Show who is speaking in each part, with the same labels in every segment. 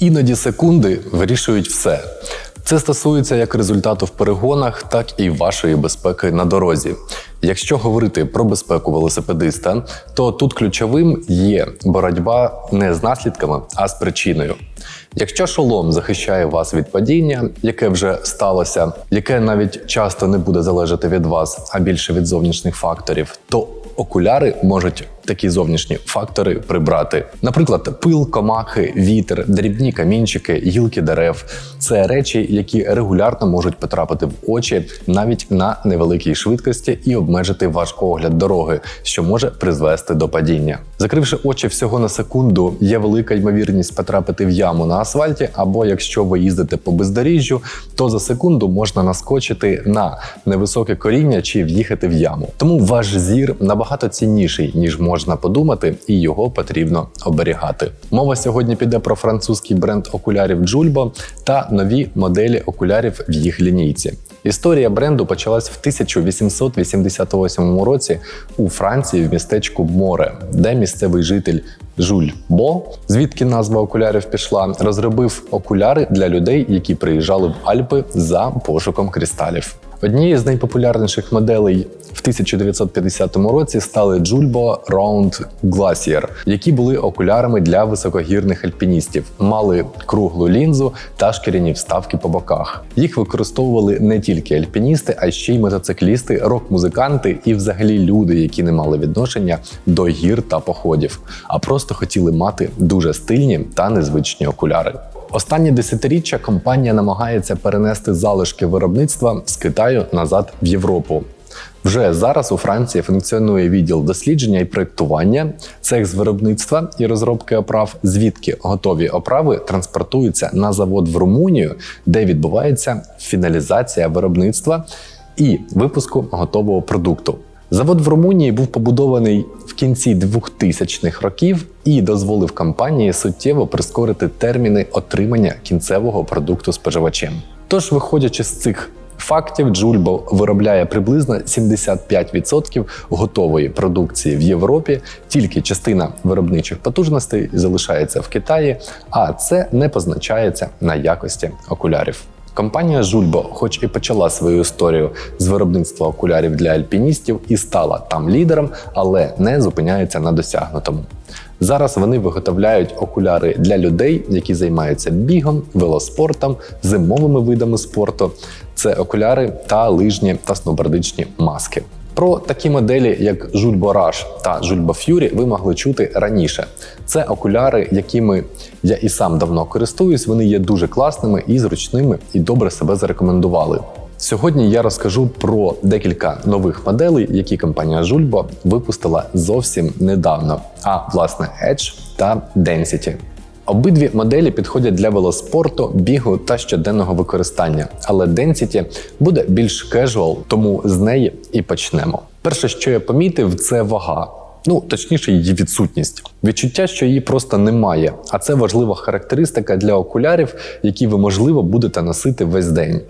Speaker 1: Іноді секунди вирішують все. Це стосується як результату в перегонах, так і вашої безпеки на дорозі. Якщо говорити про безпеку велосипедиста, то тут ключовим є боротьба не з наслідками, а з причиною. Якщо шолом захищає вас від падіння, яке вже сталося, яке навіть часто не буде залежати від вас, а більше від зовнішніх факторів, то окуляри можуть такі зовнішні фактори прибрати. Наприклад, пил, комахи, вітер, дрібні камінчики, гілки дерев це речі, які регулярно можуть потрапити в очі навіть на невеликій швидкості і обмежити ваш огляд дороги, що може призвести до падіння. Закривши очі всього на секунду, є велика ймовірність потрапити в яму на асфальті, або якщо ви їздите по бездоріжжю, то за секунду можна наскочити на невисоке коріння чи в'їхати в яму. Тому ваш зір набагато цінніший ніж можна подумати, і його потрібно оберігати. Мова сьогодні піде про французький бренд окулярів Джульбо та нові моделі окулярів в їх лінійці. Історія бренду почалась в 1888 році у Франції в містечку Море, де місцевий житель Жуль Бо, звідки назва окулярів пішла, розробив окуляри для людей, які приїжджали в Альпи за пошуком кристалів. Однією з найпопулярніших моделей в 1950 році стали Julbo Round Glacier, які були окулярами для високогірних альпіністів, мали круглу лінзу та шкіряні вставки по боках. Їх використовували не тільки альпіністи, а ще й мотоциклісти, рок-музиканти і, взагалі, люди, які не мали відношення до гір та походів, а просто хотіли мати дуже стильні та незвичні окуляри. Останні десятиріччя компанія намагається перенести залишки виробництва з Китаю назад в Європу. Вже зараз у Франції функціонує відділ дослідження і проєктування, цех з виробництва і розробки оправ, звідки готові оправи транспортуються на завод в Румунію, де відбувається фіналізація виробництва і випуску готового продукту. Завод в Румунії був побудований в кінці 2000-х років і дозволив компанії суттєво прискорити терміни отримання кінцевого продукту споживачем. Тож, виходячи з цих фактів, Джульбо виробляє приблизно 75% готової продукції в Європі. Тільки частина виробничих потужностей залишається в Китаї, а це не позначається на якості окулярів. Компанія Жульбо, хоч і почала свою історію з виробництва окулярів для альпіністів і стала там лідером, але не зупиняється на досягнутому. Зараз вони виготовляють окуляри для людей, які займаються бігом, велоспортом, зимовими видами спорту. Це окуляри та лижні та сноубордичні маски. Про такі моделі, як Жульбо Rush та Жульбо Fury, ви могли чути раніше. Це окуляри, якими я і сам давно користуюсь. Вони є дуже класними і зручними, і добре себе зарекомендували. Сьогодні я розкажу про декілька нових моделей, які компанія Жульбо випустила зовсім недавно. А власне Edge та Density. Обидві моделі підходять для велоспорту, бігу та щоденного використання, але Density буде більш кежуал, тому з неї і почнемо. Перше, що я помітив, це вага. Ну, точніше, її відсутність. Відчуття, що її просто немає, а це важлива характеристика для окулярів, які ви, можливо, будете носити весь день.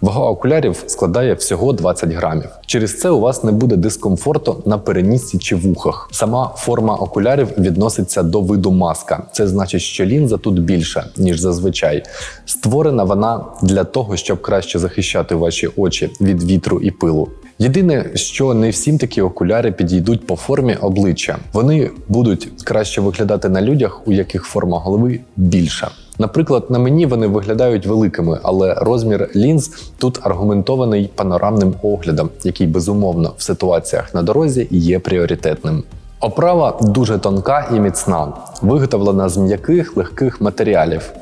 Speaker 1: Вага окулярів складає всього 20 грамів. Через це у вас не буде дискомфорту на перенісці чи вухах. Сама форма окулярів відноситься до виду маска. Це значить, що лінза тут більша, ніж зазвичай. Створена вона для того, щоб краще захищати ваші очі від вітру і пилу. Єдине, що не всім такі окуляри підійдуть по формі обличчя. Вони будуть краще виглядати на людях, у яких форма голови більша. Наприклад, на мені вони виглядають великими, але розмір лінз тут аргументований панорамним оглядом, який безумовно в ситуаціях на дорозі є пріоритетним. Оправа дуже тонка і міцна, виготовлена з м'яких легких матеріалів.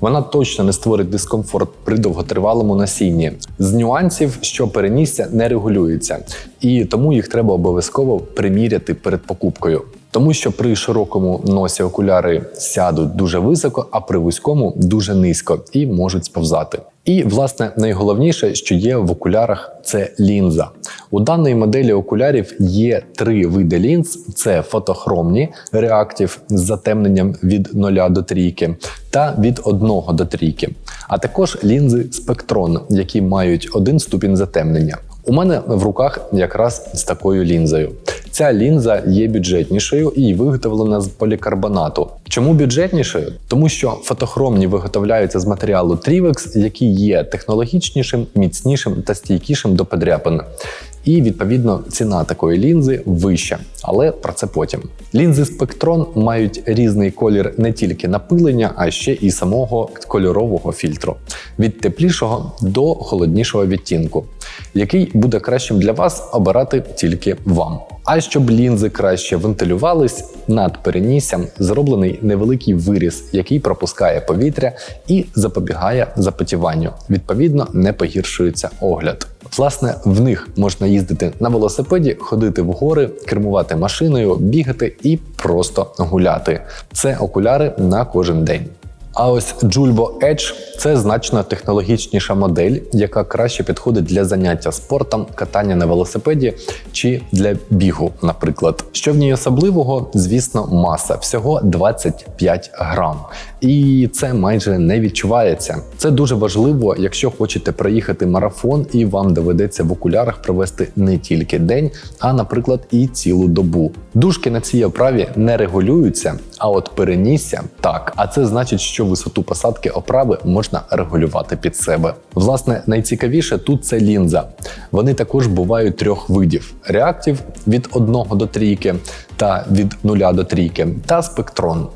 Speaker 1: Вона точно не створить дискомфорт при довготривалому насінні. З нюансів, що перенісся, не регулюється, і тому їх треба обов'язково приміряти перед покупкою. Тому що при широкому носі окуляри сядуть дуже високо, а при вузькому дуже низько і можуть сповзати. І, власне, найголовніше, що є в окулярах, це лінза. У даної моделі окулярів є три види лінз: це фотохромні реактив з затемненням від 0 до трійки та від 1 до трійки, а також лінзи спектрон, які мають один ступінь затемнення. У мене в руках якраз з такою лінзою. Ця лінза є бюджетнішою і виготовлена з полікарбонату. Чому бюджетнішою? Тому що фотохромні виготовляються з матеріалу Trivex, який є технологічнішим, міцнішим та стійкішим до подряпин. І відповідно ціна такої лінзи вища, але про це потім. Лінзи Spectron мають різний колір не тільки напилення, а ще і самого кольорового фільтру від теплішого до холоднішого відтінку, який буде кращим для вас обирати тільки вам. А щоб лінзи краще вентилювались, над переніссям зроблений невеликий виріз, який пропускає повітря і запобігає запотіванню. Відповідно, не погіршується огляд. Власне, в них можна їздити на велосипеді, ходити в гори, кермувати машиною, бігати і просто гуляти. Це окуляри на кожен день. А ось Julbo Edge – це значно технологічніша модель, яка краще підходить для заняття спортом, катання на велосипеді чи для бігу, наприклад. Що в ній особливого, звісно, маса всього 25 грам. І це майже не відчувається. Це дуже важливо, якщо хочете проїхати марафон, і вам доведеться в окулярах провести не тільки день, а, наприклад, і цілу добу. Дужки на цій оправі не регулюються, а от перенісся так. А це значить, що висоту посадки оправи можна регулювати під себе. Власне, найцікавіше тут це лінза. Вони також бувають трьох видів: реактів від 1 до трійки та від 0 до трійки, та спектрон.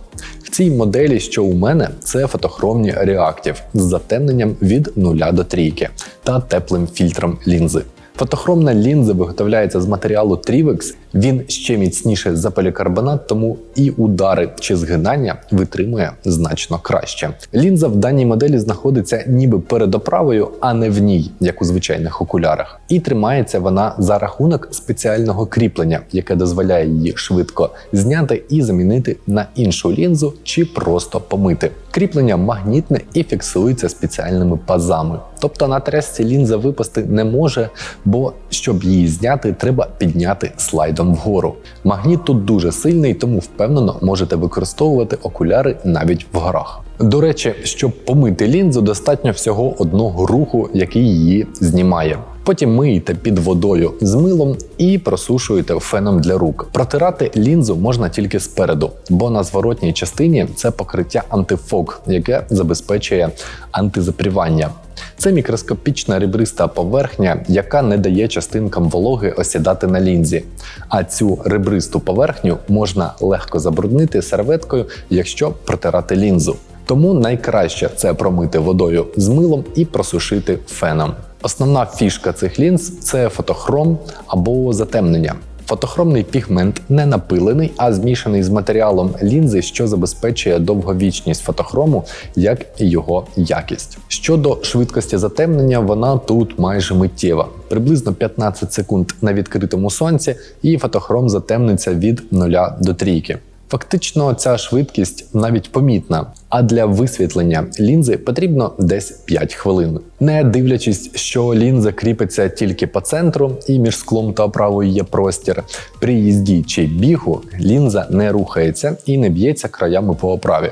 Speaker 1: В цій моделі, що у мене, це фотохромні реактів з затемненням від 0 до трійки та теплим фільтром лінзи. Фотохромна лінза виготовляється з матеріалу Trivex, він ще міцніше за полікарбонат, тому і удари чи згинання витримує значно краще. Лінза в даній моделі знаходиться ніби перед оправою, а не в ній, як у звичайних окулярах. І тримається вона за рахунок спеціального кріплення, яке дозволяє її швидко зняти і замінити на іншу лінзу чи просто помити. Кріплення магнітне і фіксується спеціальними пазами. Тобто на трясці лінза випасти не може, бо щоб її зняти, треба підняти слайдом вгору. Магніт тут дуже сильний, тому впевнено можете використовувати окуляри навіть в горах. До речі, щоб помити лінзу, достатньо всього одного руху, який її знімає. Потім миєте під водою з милом і просушуєте феном для рук. Протирати лінзу можна тільки спереду, бо на зворотній частині це покриття антифок, яке забезпечує антизапрівання. Це мікроскопічна ребриста поверхня, яка не дає частинкам вологи осідати на лінзі. А цю ребристу поверхню можна легко забруднити серветкою, якщо протирати лінзу. Тому найкраще це промити водою з милом і просушити феном. Основна фішка цих лінз це фотохром або затемнення. Фотохромний пігмент не напилений, а змішаний з матеріалом лінзи, що забезпечує довговічність фотохрому, як і його якість. Щодо швидкості затемнення, вона тут майже миттєва, приблизно 15 секунд на відкритому сонці, і фотохром затемниться від 0 до трійки. Фактично, ця швидкість навіть помітна, а для висвітлення лінзи потрібно десь 5 хвилин. Не дивлячись, що лінза кріпиться тільки по центру, і між склом та оправою є простір. При їзді чи бігу лінза не рухається і не б'ється краями по оправі.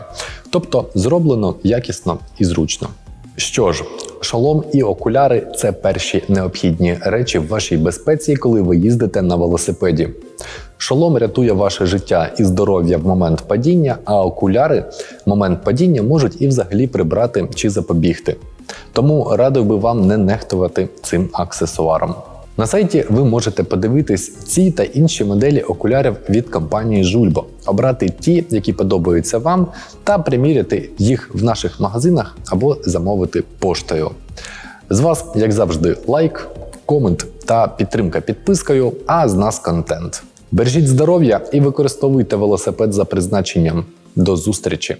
Speaker 1: Тобто зроблено якісно і зручно. Що ж, шолом і окуляри це перші необхідні речі в вашій безпеці, коли ви їздите на велосипеді. Шолом рятує ваше життя і здоров'я в момент падіння, а окуляри в момент падіння можуть і взагалі прибрати чи запобігти. Тому радив би вам не нехтувати цим аксесуаром. На сайті ви можете подивитись ці та інші моделі окулярів від компанії Julbo, обрати ті, які подобаються вам, та приміряти їх в наших магазинах або замовити поштою. З вас, як завжди, лайк, комент та підтримка підпискою, а з нас контент. Бережіть здоров'я і використовуйте велосипед за призначенням. До зустрічі!